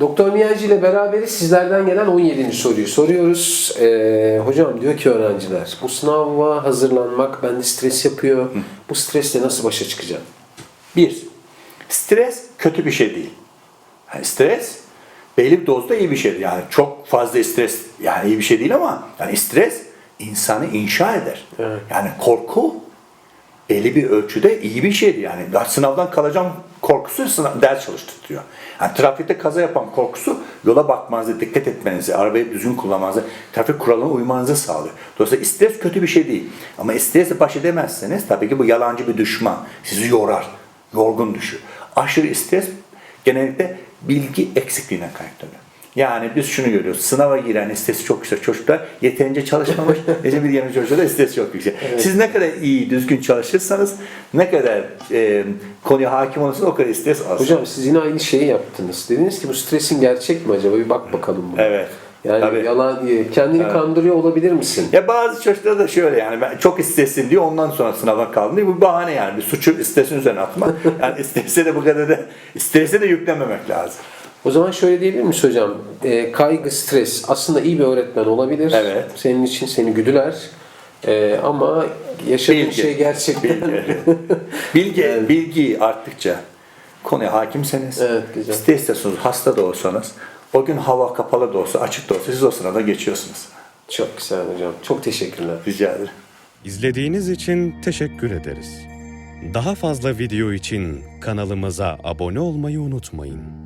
Doktor Miyacı ile beraberiz. Sizlerden gelen 17. soruyu soruyoruz. Ee, hocam diyor ki öğrenciler, bu sınava hazırlanmak bende stres yapıyor. Bu stresle nasıl başa çıkacağım? Bir, stres kötü bir şey değil. Yani stres belli bir dozda iyi bir şey. Yani çok fazla stres yani iyi bir şey değil ama yani stres insanı inşa eder. Evet. Yani korku belli bir ölçüde iyi bir şeydi. Yani ya sınavdan kalacağım korkusu sınav, ders çalıştırıyor. Yani trafikte kaza yapan korkusu yola bakmanızı, dikkat etmenizi, arabayı düzgün kullanmanızı, trafik kuralına uymanızı sağlıyor. Dolayısıyla stres kötü bir şey değil. Ama stresle baş edemezseniz tabii ki bu yalancı bir düşman. Sizi yorar, yorgun düşür. Aşırı stres genellikle bilgi eksikliğine kaynaklanıyor. Yani biz şunu görüyoruz. Sınava giren stresi çok yüksek çocuklar yeterince çalışmamış. Nece bir yerin çocuklar stres çok yüksek. Siz ne kadar iyi, düzgün çalışırsanız, ne kadar e, konuya hakim olursanız o kadar stres az. Hocam siz yine aynı şeyi yaptınız. Dediniz ki bu stresin gerçek mi acaba? Bir bak bakalım buna. Evet. Yani Tabii. yalan, kendini kandırıyor olabilir misin? Ya bazı çocuklar da şöyle yani ben çok stresli diyor ondan sonra sınava kaldım diye bu bahane yani bir suçu stresin üzerine atmak. Yani strese de bu kadar da strese de yüklememek lazım. O zaman şöyle diyebilir miyiz hocam? Ee, kaygı, stres aslında iyi bir öğretmen olabilir. Evet. Senin için seni güdüler. Ee, ama yaşadığın Bilgi. şey gerçekten... Bilgi, bilgi, bilgi arttıkça konuya hakimseniz, Evet, güzel. hasta da olsanız, o gün hava kapalı da olsa, açık da olsa siz o sınavda geçiyorsunuz. Çok güzel hocam. Çok teşekkürler. Rica ederim. İzlediğiniz için teşekkür ederiz. Daha fazla video için kanalımıza abone olmayı unutmayın.